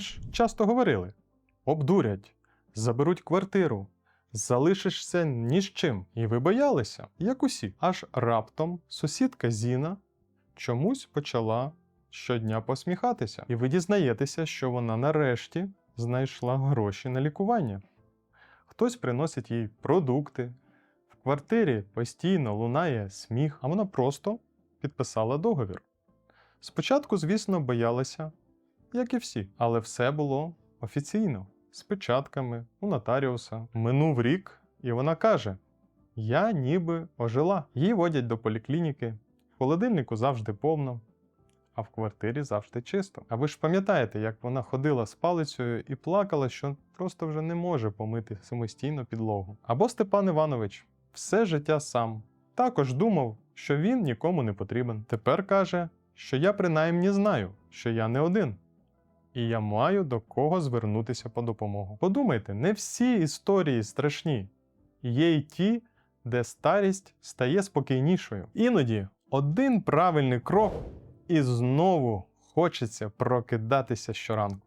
ж часто говорили: обдурять, заберуть квартиру, залишишся ні з чим. І ви боялися, як усі. Аж раптом сусідка Зіна чомусь почала щодня посміхатися. І ви дізнаєтеся, що вона нарешті знайшла гроші на лікування. Хтось приносить їй продукти. В квартирі постійно лунає сміх, а вона просто підписала договір. Спочатку, звісно, боялася, як і всі, але все було офіційно, з печатками у нотаріуса. Минув рік, і вона каже: Я ніби ожила. Її водять до поліклініки, в холодильнику завжди повно, а в квартирі завжди чисто. А ви ж пам'ятаєте, як вона ходила з палицею і плакала, що просто вже не може помити самостійно підлогу. Або Степан Іванович все життя сам. Також думав, що він нікому не потрібен. Тепер каже, що я принаймні знаю, що я не один. І я маю до кого звернутися по допомогу. Подумайте, не всі історії страшні. Є й ті, де старість стає спокійнішою. Іноді один правильний крок, і знову хочеться прокидатися щоранку.